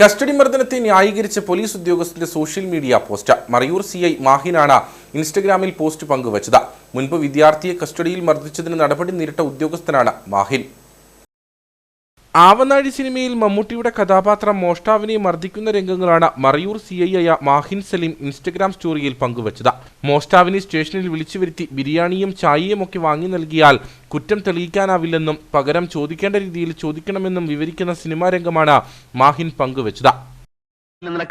Custody മർദ്ദനത്തെ ന്യായീകരിച്ച് police ഉദ്യോഗസ്ഥന്റെ social media post. Marayoor C I മാഹിനാണ് ഇൻസ്റ്റഗ്രാമിൽ പോസ്റ്റ് പങ്കുവച്ചത്. മുൻപ് വിദ്യാർത്ഥിയെ കസ്റ്റഡിയിൽ മർദ്ദിച്ചതിന് നടപടി നേരിട്ട ഉദ്യോഗസ്ഥനാണ് മാഹിൻ. ആവനാഴി സിനിമയിൽ മമ്മൂട്ടിയുടെ കഥാപാത്രം മോഷ്ടാവിനെ മർദ്ദിക്കുന്ന രംഗങ്ങളാണ് മറയൂർ സി ഐ ആയ മാഹിൻ സലീം ഇൻസ്റ്റഗ്രാം സ്റ്റോറിയിൽ പങ്കുവച്ചത്. മോഷ്ടാവിനെ സ്റ്റേഷനിൽ വിളിച്ചു വരുത്തി ബിരിയാണിയും ചായയും ഒക്കെ വാങ്ങി നൽകിയാൽ കുറ്റം തെളിയിക്കാനാവില്ലെന്നും പകരം ചോദിക്കേണ്ട രീതിയിൽ ചോദിക്കണമെന്നും വിവരിക്കുന്ന സിനിമാ രംഗമാണ് മാഹിൻ പങ്കുവച്ചത്.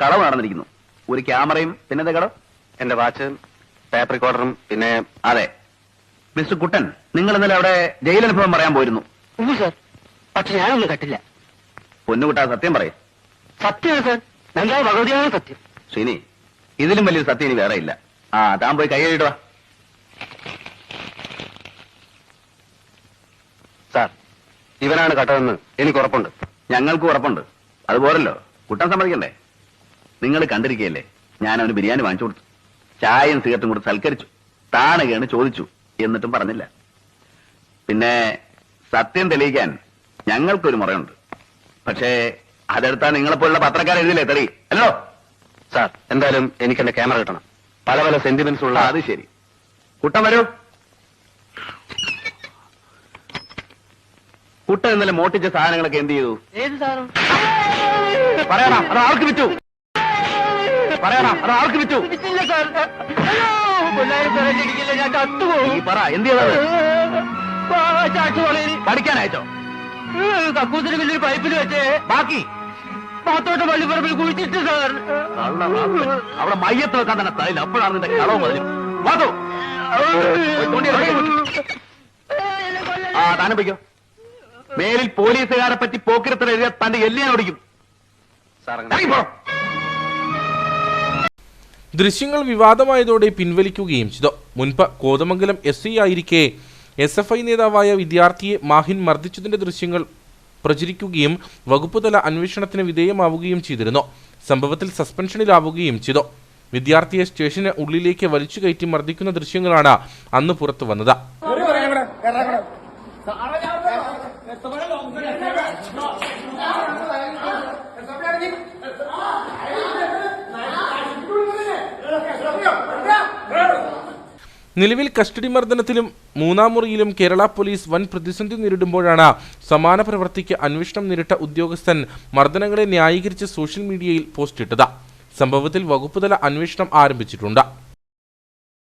കളവ് നടന്നിരിക്കുന്നു. ഒരു ക്യാമറയും പിന്നെ കടം എന്റെ വാച്ച് ടേപ്പ് റെക്കോർഡറും പിന്നെ അതെ. മിസ്റ്റർ കുട്ടൻ നിങ്ങൾ ഇന്നലെ അവിടെ ജയിലനുഭവം പറയാൻ പോയിരുന്നു. സാർ പക്ഷെ ഞാനൊന്നും കട്ടില്ല പൊന്നുകുട്ടാ സത്യം പറയും. സത്യമാണ് സാർ. നന്ദായ ഭഗവതിയാണ് സത്യം. ശ്രീനി ഇതിലും വലിയൊരു സത്യം ഇനി വേറെ ഇല്ല. ആ താൻ പോയി കൈ വാ. സാർ ഇവനാണ് കട്ടതെന്ന് എനിക്ക് ഉറപ്പുണ്ട്. ഞങ്ങൾക്ക് ഉറപ്പുണ്ട്. അതുപോരല്ലോ കുട്ടൻ സമ്മതിക്കണ്ടേ? നിങ്ങൾ കണ്ടിരിക്കുകയല്ലേ ഞാൻ അവന് ബിരിയാണി വാങ്ങിച്ചു കൊടുത്തു. ചായയും സിഗരറ്റും കൊടുത്ത് സൽക്കരിച്ചു. താണകയാണ് ചോദിച്ചു. എന്നിട്ടും പറഞ്ഞില്ല. പിന്നെ സത്യം തെളിയിക്കാൻ ഞങ്ങൾക്കൊരു മുറയുണ്ട്. പക്ഷേ അതെടുത്താൽ നിങ്ങളെപ്പോലുള്ള പത്രക്കാർ എഴുതില്ലേ തെറി? അല്ലോ? സാർ എന്തായാലും എനിക്ക് എന്റെ ക്യാമറ കിട്ടണം. പല പല സെന്റിമെന്റ്സ് ഉള്ള അത് ശരി. കുട്ടൻ വരൂ. കുട്ടൻ ഇന്നലെ മോട്ടിച്ച സാധനങ്ങളൊക്കെ എന്ത് ചെയ്തു? ഏത് പറയണം അത് ആർക്ക് വിറ്റു? പറയണം അത് ആർക്ക് വിറ്റു? സാർ. ഞാൻ പറ എന്ത് ചെയ്തത്? പഠിക്കാനായിട്ടോ? കക്കൂസിന് വലിയൊരു പൈപ്പിൽ വെച്ച് ബാക്കി. പാത്തോട്ട് വള്ളിപ്പറമ്പിൽ കുഴിച്ചിട്ട് സാർ. അവിടെ മയ്യത്ത് വെക്കാൻ തന്നെ തലയിൽ അപ്പോഴാണ് നിന്റെ കളവ് മതി വാതോ ആ താനും പൊയ്ക്കോ മേലിൽ പോലീസുകാരെ പറ്റി പോക്കിരത്തിൽ എഴുതിയ തന്റെ എല്ലിയാൻ ഓടിക്കും. ദൃശ്യങ്ങൾ വിവാദമായതോടെ പിൻവലിക്കുകയും ചെയ്തു. മുൻപ് കോതമംഗലം എസ് സി ആയിരിക്കെ എസ് എഫ് ഐ നേതാവായ വിദ്യാർത്ഥിയെ മാഹിൻ മർദ്ദിച്ചതിന്റെ ദൃശ്യങ്ങൾ പ്രചരിക്കുകയും വകുപ്പുതല അന്വേഷണത്തിന് വിധേയമാവുകയും ചെയ്തിരുന്നു. സംഭവത്തിൽ സസ്പെൻഷനിലാവുകയും ചെയ്തു. വിദ്യാർത്ഥിയെ സ്റ്റേഷന് ഉള്ളിലേക്ക് വലിച്ചു കയറ്റി മർദ്ദിക്കുന്ന ദൃശ്യങ്ങളാണ് അന്ന് പുറത്തു വന്നത്. നിലവിൽ കസ്റ്റഡി മർദ്ദനത്തിലും മൂന്നാം മുറിയിലും കേരള പോലീസ് വൻ പ്രതിസന്ധി നേരിടുമ്പോഴാണ് സമാന പ്രവൃത്തിക്ക് അന്വേഷണം നേരിട്ട ഉദ്യോഗസ്ഥൻ മർദ്ദനങ്ങളെ ന്യായീകരിച്ച് സോഷ്യൽ മീഡിയയിൽ പോസ്റ്റിട്ടത് സംഭവത്തിൽ വകുപ്പുതല അന്വേഷണം ആരംഭിച്ചിട്ടുണ്ട്.